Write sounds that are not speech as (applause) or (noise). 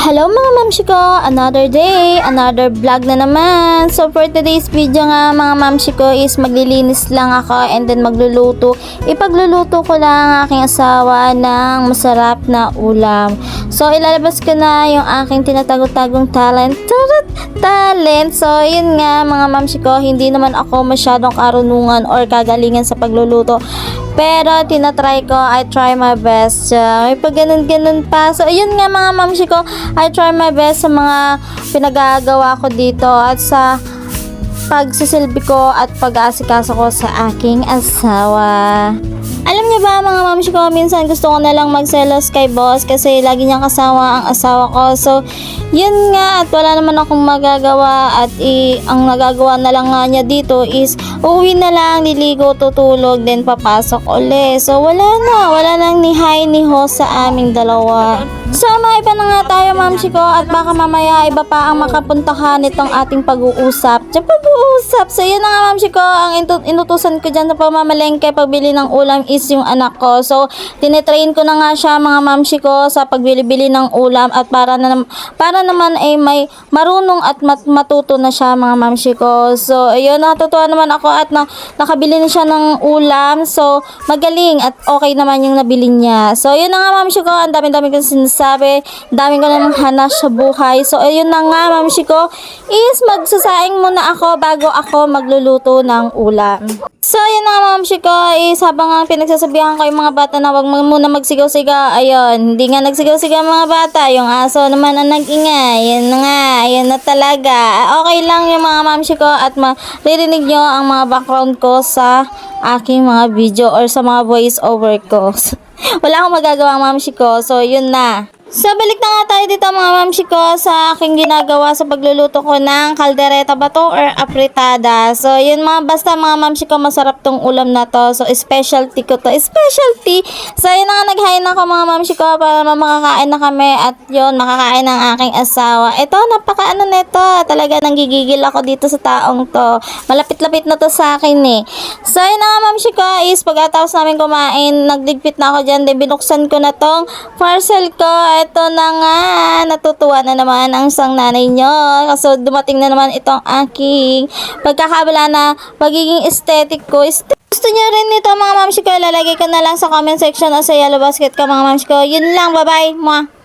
Hello mga mamshi ko! Another day, another vlog na naman. So for today's video nga mga mamshi ko is maglilinis lang ako and then magluluto. Ipagluluto ko lang ang aking asawa ng masarap na ulam. So ilalabas ko na yung aking tinatagong-tagong talent. Talent! So yun nga mga mamshi ko, hindi naman ako masyadong karunungan or kagalingan sa pagluluto. Pero tinatry ko, I try my best. Uh, may pag ganun-ganun pa. So, ayun nga mga mamshi ko, I try my best sa mga pinagagawa ko dito at sa pagsisilbi ko at pag-aasikaso ko sa aking asawa. Alam niyo ba mga mamshi ko, minsan gusto ko na lang magselos kay boss kasi lagi niyang kasama ang asawa ko. So, yun nga at wala naman akong magagawa at i- ang nagagawa na lang nga niya dito is uwi na lang, liligo, tutulog, then papasok uli. So, wala na. Wala nang ni hi ni ho sa aming dalawa. So, mga iba na nga tayo, mamshi ko, at baka mamaya iba pa ang makapuntahan nitong ating pag-uusap. Diyan pag-uusap. So, yun na nga, mamshi ko, ang inutusan ko dyan sa pamamalengke, pagbili ng ulam is yung anak ko. So, tinetrain ko na nga siya, mga mamshi ko, sa pagbili-bili ng ulam at para, na, para naman ay may marunong at mat- matuto na siya, mga mamshi ko. So, ayun, natutuwa naman ako at na, nakabili na siya ng ulam. So, magaling at okay naman yung nabili niya. So, yun na nga, mamshi ko, ang dami-dami kong sinasabi. Dami ko namang hanas sa buhay. So, ayun na nga, mamshi ko, is magsasaing muna ako bago ako magluluto ng ulam. So, yun na nga, mamshi ko, is habang nga pinagsasabihan ko yung mga bata na wag muna magsigaw-sigaw, ayun, hindi nga nagsigaw-sigaw mga bata, yung aso naman ang nag-ingay, yun na nga, yun na talaga. Okay lang yung mga mamshi ko at maririnig nyo ang mga background ko sa aking mga video or sa mga voice over ko. (laughs) Wala akong magagawa mamshi ko, so yun na. So, balik na nga tayo dito mga mamshi ko sa aking ginagawa sa pagluluto ko ng kaldereta ba to or apritada. So, yun mga basta mga mamshi ko, masarap tong ulam na to. So, specialty ko to. Specialty! So, yun na nga, naghain ako mga mamshi ko para makakain na kami at yun, makakain ng aking asawa. Ito, napaka ano nito. Talaga nanggigigil ako dito sa taong to. Malapit-lapit na to sa akin eh. So, yun na nga mamshi ko is pagkatapos namin kumain, nagligpit na ako dyan. Then, binuksan ko na tong parcel ko. Ito na nga, natutuwa na naman ang isang nanay nyo. Kasi dumating na naman itong aking pagkakabala na pagiging aesthetic ko. Este- gusto nyo rin nito mga mamshi ko, ilalagay ko na lang sa comment section o sa yellow basket ko mga mamshi ko. Yun lang, bye-bye. Mwah.